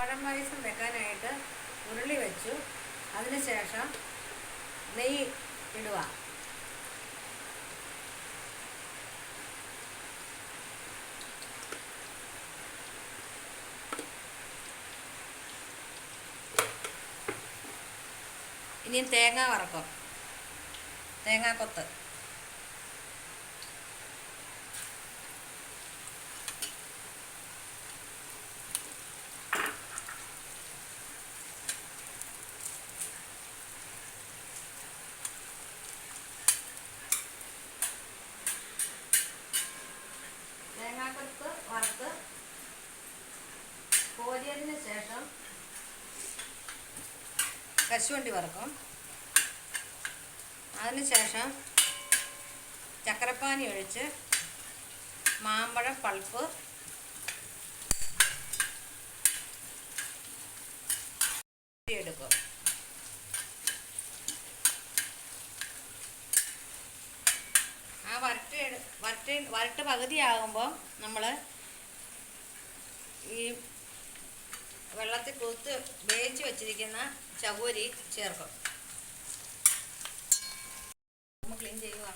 മാമ്പഴം പായസം വെക്കാനായിട്ട് ഉരുളി വെച്ചു. അതിനുശേഷം നെയ്യ് ഇടുക. ഇനിയും തേങ്ങ വറക്കും. തേങ്ങാക്കൊത്ത് വറുത്ത് കോരിയതിന് ശേഷം കശുവണ്ടി വറുക്കും. അതിനുശേഷം ചക്കരപ്പാനി ഒഴിച്ച് മാമ്പഴം പൾപ്പ് എടുക്കും. ആ വരട്ട് വരട്ട് വരട്ട് പകുതിയാകുമ്പോൾ നമ്മൾ ഈ വെള്ളത്തിൽ കുത്ത് വേവിച്ച് വെച്ചിരിക്കുന്ന ചവരി ചേർക്കും. നമ്മൾ ക്ലീൻ ചെയ്യുക.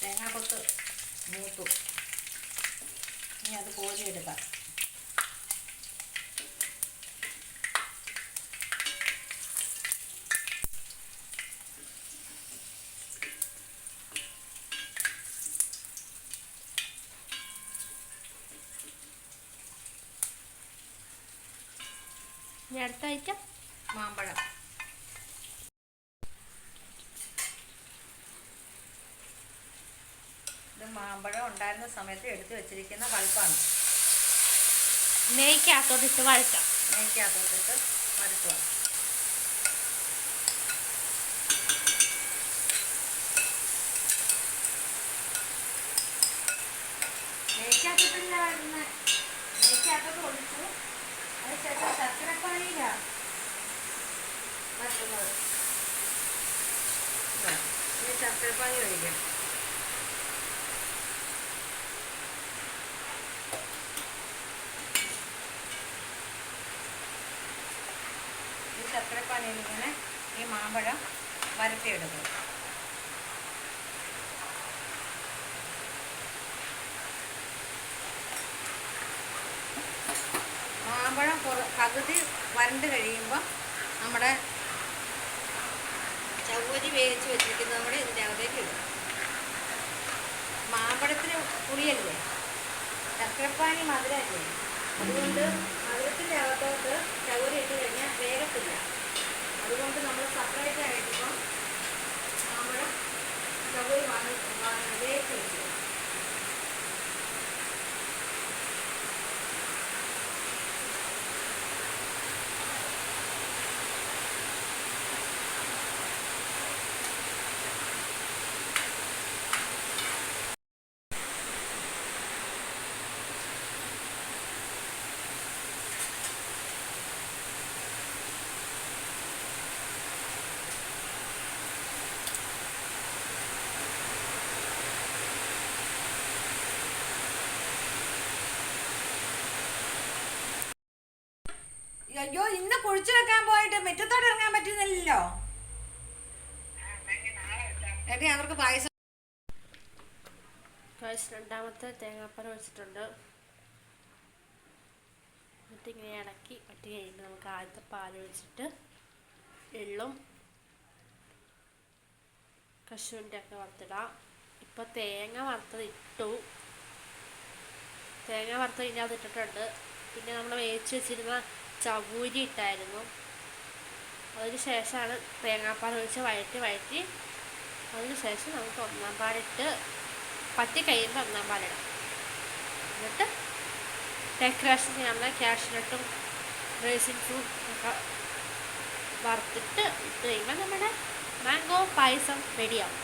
തേങ്ങാക്കൊത്ത് മൂത്തു. ഇനി അത് കോരിയെടുക്കാം. ഇനി അടുത്ത ഐറ്റം മാമ്പഴം. ഇത് മാമ്പഴം ഉണ്ടായിരുന്ന സമയത്ത് എടുത്തു വെച്ചിരിക്കുന്ന പൾപ്പാണ് നെയ്ക്കകത്തോട്ടിട്ട് വഴറ്റാം നെയ്ക്കകത്തോട്ടിട്ട് വരട്ടുക നെയ്ക്കകത്തോട്ടില്ല വരുന്ന. നെയ്ക്കകത്തോട്ട് ഒഴിച്ചു. ഈ ശർക്കരപ്പാനിയിൽ ഈ മാമ്പഴം വരട്ടിയെടുക്കും മാമ്പഴം പകുതി വരണ്ട് കഴിയുമ്പോൾ നമ്മുടെ ചവ്വരി വേവിച്ച് വെച്ചിരിക്കുന്നത് കൂടെ ഇതിന്റെ അകത്തേക്ക് ഇടും. മാമ്പഴത്തിന് പുളിയല്ലേ? ശർക്കരപ്പാനി മധുരമല്ലേ അതുകൊണ്ട് മധുരത്തിന്റെ അകത്തോട്ട് ചവരി ഇട്ട് കഴിഞ്ഞാൽ വേഗത്തില്ല അതുകൊണ്ട് നമ്മൾ സെപ്പറേറ്റ് ആയിട്ടിപ്പം മാമ്പഴം ചവരി വാങ്ങി വേവിച്ച് വെച്ചു അയ്യോ ഇന്ന് വെക്കാൻ പോയിട്ട് മുറ്റത്തോട്ട് ഇറങ്ങാൻ പറ്റുന്നില്ലല്ലോ. അവർക്ക് പായസം. രണ്ടാമത്തെ തേങ്ങാപ്പാൽ ഒഴിച്ചിട്ടുണ്ട് എന്നിട്ട് ഇങ്ങനെ ഇളക്കി വറ്റി കഴിയുമ്പോൾ നമുക്ക് ആദ്യത്തെ പാൽ ഒഴിച്ചിട്ട് എള്ളും കശുവിന്റെ ഒക്കെ വറുത്തിടാം. ഇപ്പം തേങ്ങ വറുത്തത് ഇട്ടു. തേങ്ങ വറുത്തത് ഇതിനകത്ത് ഇട്ടിട്ടുണ്ട്. പിന്നെ നമ്മൾ വേവിച്ച് വെച്ചിരുന്ന ചവൂരി ഇട്ടായിരുന്നു അതിന് ശേഷമാണ് തേങ്ങാപ്പാൽ ഒഴിച്ച് വഴറ്റി വഴറ്റി അതിന് ശേഷം നമുക്ക് ഒന്നാം പാലിട്ട് പറ്റി കഴിയുമ്പോൾ ഒന്നാം പാലിടാം എന്നിട്ട് ഡെക്കറേഷൻ ചെയ്യാനുള്ള ക്യാഷ്നട്ടും ഫ്രൂട്ടും ഒക്കെ വറുത്തിട്ട് ഇട്ട് കഴിയുമ്പോൾ നമ്മുടെ മാംഗോ പായസം റെഡിയാവും